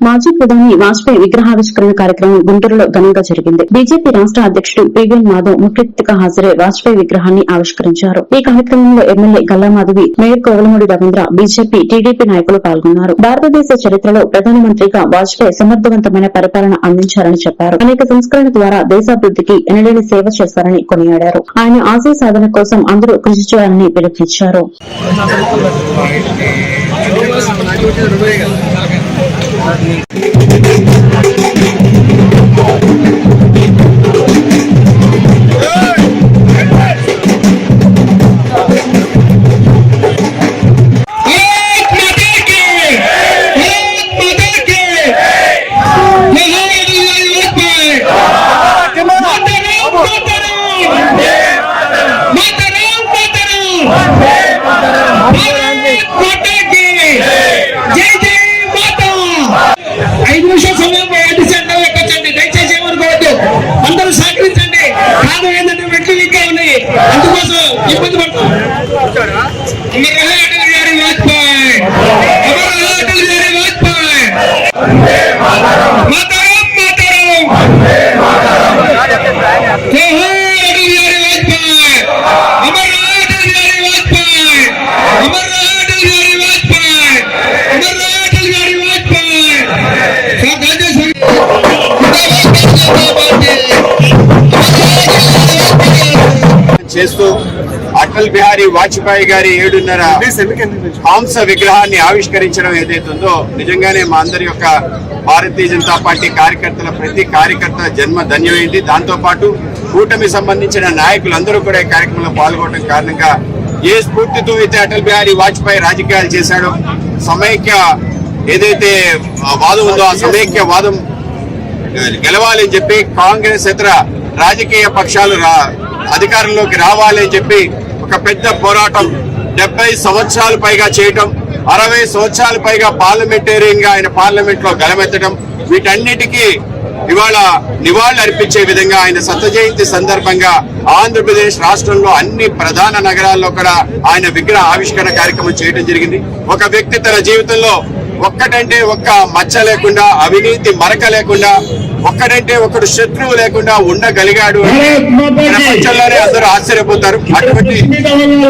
మాజీ ప్రధాని వాజ్పేయి విగ్రహావిష్కరణ కార్యక్రమం గుంటూరులో ఘనంగా జరిగింది. బీజేపీ రాష్ట అధ్యకుడు పివిఎన్ మాధవ్ ముఖ్య అతిథిగా హాజరై వాజ్పేయి విగ్రహాన్ని ఆవిష్కరించారు. ఈ కార్యక్రమంలో MLA Galla Madhavi mayor Kovelamudi Ravindra BJP TDP నాయకులు పాల్గొన్నారు. భారతదేశ చరిత్రలో ప్రధానమంత్రిగా వాజ్పేయి సమర్థవంతమైన పరిపాలన అందించారని చెప్పారు. అనేక సంస్కరణ ద్వారా దేశాభివృద్ధికి ఎనలేని సేవ చేశారని కొనియాడారు. ఆయన ఆశయ సాధన కోసం అందరూ కృషి చేయాలని పిలుపునిచ్చారు. చేస్తూ అటల్ బిహారీ వాజ్పేయి గారి ఏడున్నర మాంస విగ్రహాన్ని ఆవిష్కరించడం ఏదైతుందో నిజంగానే మా అందరి యొక్క భారతీయ జనతా పార్టీ కార్యకర్తల ప్రతి కార్యకర్త జన్మ ధన్యమైంది. దాంతో పాటు కూటమి సంబంధించిన నాయకులందరూ కూడా ఈ కార్యక్రమంలో పాల్గొనడం కారణంగా ఏ స్ఫూర్తితో అయితే అటల్ బిహారీ వాజ్పేయి రాజకీయాలు చేశాడో సమైక్య ఏదైతే వాదం ఉందో ఆ సమైక్య వాదం గెలవాలని చెప్పి కాంగ్రెస్ ఇతర రాజకీయ పక్షాలు రా అధికారంలోకి రావాలని చెప్పి ఒక పెద్ద పోరాటం. డెబ్బై సంవత్సరాలు పైగా చేయటం అరవై సంవత్సరాలు పైగా పార్లమెంటేరియన్గా ఆయన పార్లమెంట్లో గలమెత్తడం వీటన్నిటికీ ఇవాళ నివాళులు అర్పించే విధంగా ఆయన సత జయంతి సందర్భంగా ఆంధ్రప్రదేశ్ రాష్ట్రంలో అన్ని ప్రధాన నగరాల్లో కూడా ఆయన విగ్రహ ఆవిష్కరణ కార్యక్రమం చేయడం జరిగింది. ఒక వ్యక్తి తన జీవితంలో ఒక్కటంటే ఒక్క మచ్చ లేకుండా అవినీతి మరక లేకుండా ఒక్కడంటే ఒకడు శత్రువు లేకుండా ఉండగలిగాడు ప్రపంచంలోనే అందరూ ఆశ్చర్యపోతారు. అటువంటి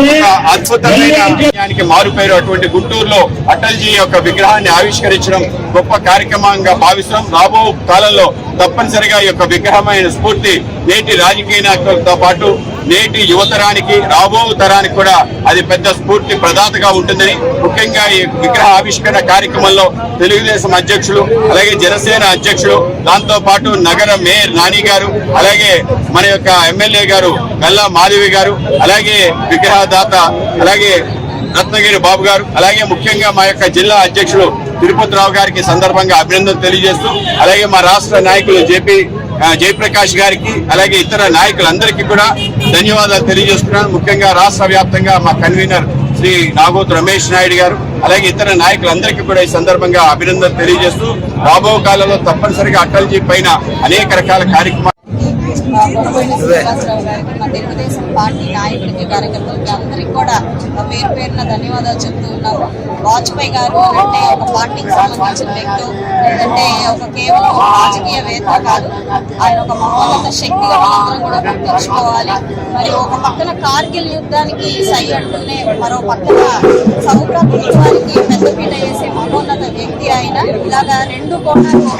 ఒక అద్భుతమైన విజయానికి మారుపేరు అటువంటి గుంటూరులో అటల్జీ యొక్క విగ్రహాన్ని ఆవిష్కరించడం గొప్ప కార్యక్రమంగా భావిస్తున్నాం. రాబో కాలంలో తప్పనిసరిగా ఈ యొక్క విగ్రహమైన స్ఫూర్తి నేటి రాజకీయ నాయకులతో పాటు నేటి యువతరానికి రాబో తరానికి కూడా అది పెద్ద స్ఫూర్తి ప్రదాతగా ఉంటుందని ముఖ్యంగా ఈ విగ్రహ ఆవిష్కరణ కార్యక్రమంలో తెలుగుదేశం అధ్యక్షులు అలాగే జనసేన అధ్యక్షులు దాంతో పాటు నగర మేయర్ నాని గారు అలాగే మన యొక్క ఎమ్మెల్యే గారు గల్లా మాధవి గారు అలాగే విగ్రహదాత అలాగే రత్నగిరి బాబు గారు అలాగే ముఖ్యంగా మా యొక్క జిల్లా అధ్యక్షులు తిరుపతి రావు గారికి సందర్భంగా అభినందన తెలియజేస్తూ అలాగే మా రాష్ట్ర నాయకులు జేపీ జయప్రకాష్ గారికి అలాగే ఇతర నాయకులందరికీ కూడా ధన్యవాదాలు తెలియజేస్తున్నాను. ముఖ్యంగా రాష్ట్ర వ్యాప్తంగా మా కన్వీనర్ శ్రీ నాగోత్ రమేష్ నాయుడు గారు అలాగే ఇతర నాయకులందరికీ కూడా ఈ సందర్భంగా అభినందనలు తెలియజేస్తూ రాబో కాలంలో తప్పనిసరిగా అటల్జీ పైన అనేక రకాల కార్యక్రమాలు శ్రీనివాసరావు గారికి మా తెలుగుదేశం పార్టీ నాయకులకి కార్యకర్తలకి అందరికి కూడా పేరు పేరున ధన్యవాదాలు చెప్తూ ఉన్నాము. వాజ్పేయి గారు అంటే ఒక పార్టీకి సంబంధించిన వ్యక్తి లేదంటే ఒక కేవలం రాజకీయవేత్త కాదు. ఆయన ఒక మహోన్నత శక్తిగా మనందరం కూడా గుర్తుంచుకోవాలి. మరి ఒక పక్కన కార్గిల్ యుద్ధానికి సై అంటూనే మరో పక్కన సౌభ్రతత్వానికి పెద్దపీట వేసే మహోన్నత వ్యక్తి ఆయన. ఇలాగా రెండు కోణాలు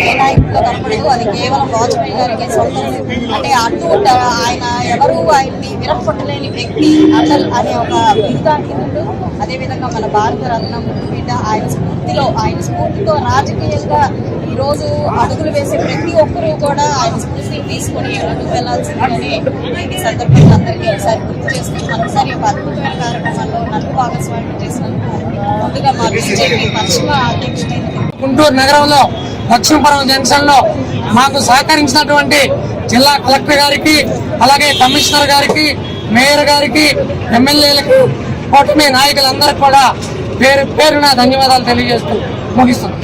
ఏ నాయకుల్లో కనపడదు అది కేవలం వాజ్పేయి గారికి సొంతం అంటే అటు ఆయన ఎవరు ఆయన్ని విరగొట్టలేని వ్యక్తి అటల్ అనే ఒక బిరుదాన్ని ముందు అదేవిధంగా మన భారత రత్నం ముద్దుబిడ్డ ఆయన స్ఫూర్తిలో ఆయన స్ఫూర్తితో రాజకీయంగా ఈరోజు అడుగులు వేసే ప్రతి ఒక్కరూ కూడా ఆయన స్ఫూర్తిని తీసుకుని ముందుకు వెళ్ళాల్సిందని ఈ సందర్భంగా అందరికీ ఒకసారి గుర్తు చేసుకుని మరోసారి ఒక అద్భుతమైన కార్యక్రమాల్లో నన్ను భాగస్వామ్యం చేసినందుకు ముందుగా మా బీజేపీ పశ్చిమ అధ్యక్షుడైన గుంటూరు నగరంలో లక్ష్మీపురం జంక్షన్లో మాకు సహకరించినటువంటి జిల్లా కలెక్టర్ గారికి అలాగే కమిషనర్ గారికి మేయర్ గారికి ఎమ్మెల్యేలకు కూటమి నాయకులందరికీ కూడా పేరు పేరున ధన్యవాదాలు తెలియజేస్తూ ముగిస్తున్నాం.